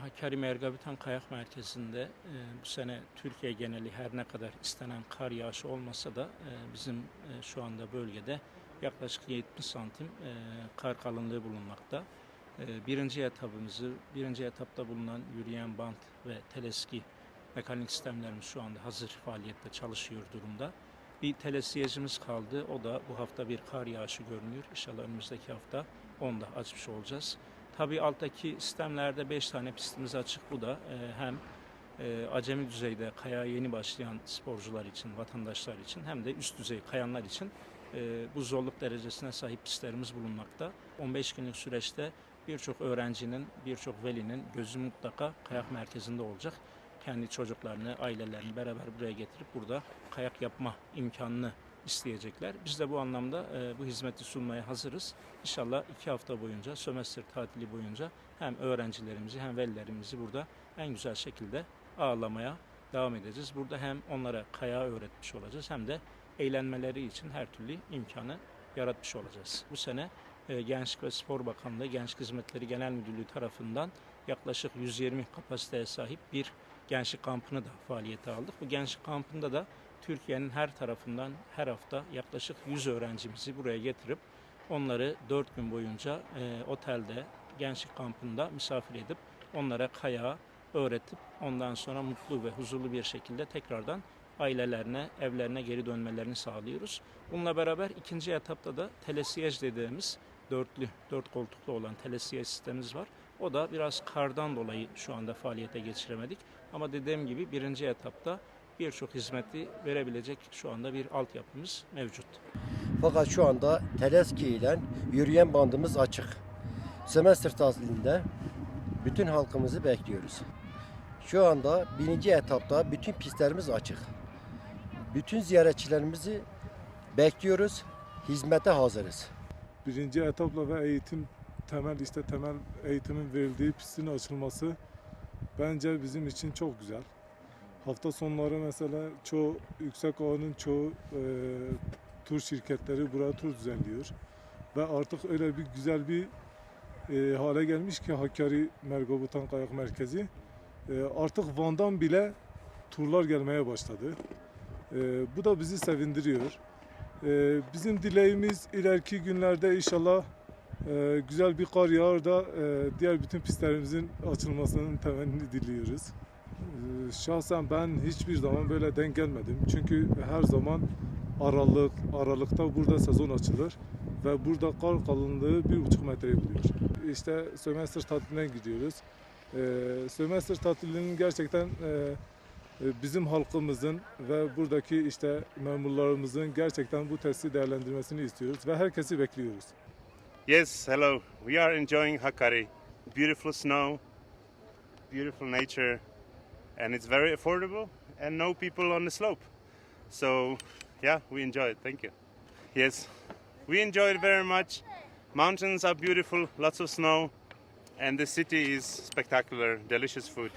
Hakkari Mergabitan Kayak Merkezi'nde e, bu sene Türkiye geneli her ne kadar istenen kar yağışı olmasa da e, bizim e, şu anda bölgede yaklaşık 70 santim e, kar kalınlığı bulunmakta. E, birinci etapımızı, birinci etapta bulunan yürüyen bant ve teleski mekanik sistemlerimiz şu anda hazır faaliyette çalışıyor durumda. Bir telesiyecimiz kaldı. O da bu hafta bir kar yağışı görünüyor. İnşallah önümüzdeki hafta onu da açmış olacağız. Tabii alttaki sistemlerde 5 tane pistimiz açık. Bu da e, hem e, acemi düzeyde kaya yeni başlayan sporcular için, vatandaşlar için hem de üst düzey kayanlar için e, bu zorluk derecesine sahip pistlerimiz bulunmakta. 15 günlük süreçte birçok öğrencinin, birçok velinin gözü mutlaka kayak merkezinde olacak. Kendi çocuklarını, ailelerini beraber buraya getirip burada kayak yapma imkanını isteyecekler. Biz de bu anlamda e, bu hizmeti sunmaya hazırız. İnşallah iki hafta boyunca, sömestr tatili boyunca hem öğrencilerimizi hem velilerimizi burada en güzel şekilde ağırlamaya devam edeceğiz. Burada hem onlara kaya öğretmiş olacağız hem de eğlenmeleri için her türlü imkanı yaratmış olacağız. Bu sene e, Gençlik ve Spor Bakanlığı Gençlik Hizmetleri Genel Müdürlüğü tarafından yaklaşık 120 kapasiteye sahip bir gençlik kampını da faaliyete aldık. Bu gençlik kampında da Türkiye'nin her tarafından her hafta yaklaşık 100 öğrencimizi buraya getirip onları 4 gün boyunca e, otelde, gençlik kampında misafir edip onlara kayağı öğretip ondan sonra mutlu ve huzurlu bir şekilde tekrardan ailelerine, evlerine geri dönmelerini sağlıyoruz. Bununla beraber ikinci etapta da telesiyej dediğimiz dörtlü, dört koltuklu olan telesiyej sistemimiz var. O da biraz kardan dolayı şu anda faaliyete geçiremedik. Ama dediğim gibi birinci etapta birçok hizmeti verebilecek şu anda bir altyapımız mevcut. Fakat şu anda Teleski ile yürüyen bandımız açık. Semestr tatilinde bütün halkımızı bekliyoruz. Şu anda birinci etapta bütün pistlerimiz açık. Bütün ziyaretçilerimizi bekliyoruz. Hizmete hazırız. birinci etapla ve eğitim temel işte temel eğitimin verildiği pistin açılması bence bizim için çok güzel. Hafta sonları mesela çoğu yüksek oranın çoğu e, tur şirketleri buraya tur düzenliyor. Ve artık öyle bir güzel bir e, hale gelmiş ki Hakkari Mergobutan Kayak Merkezi. E, artık Van'dan bile turlar gelmeye başladı. E, bu da bizi sevindiriyor. Ee, bizim dileğimiz ileriki günlerde inşallah e, güzel bir kar yağar da e, diğer bütün pistlerimizin açılmasının temenni diliyoruz. Ee, şahsen ben hiçbir zaman böyle denk gelmedim. Çünkü her zaman Aralık, Aralık'ta burada sezon açılır ve burada kar kalınlığı bir buçuk metreyi buluyor. İşte sömestr tatiline gidiyoruz. Ee, sömestr tatilinin gerçekten e, e, bizim halkımızın ve buradaki işte memurlarımızın gerçekten bu testi değerlendirmesini istiyoruz ve herkesi bekliyoruz. Yes, hello. We are enjoying Hakari. Beautiful snow, beautiful nature, and it's very affordable and no people on the slope. So, yeah, we enjoy it. Thank you. Yes, we enjoy it very much. Mountains are beautiful, lots of snow, and the city is spectacular, delicious food.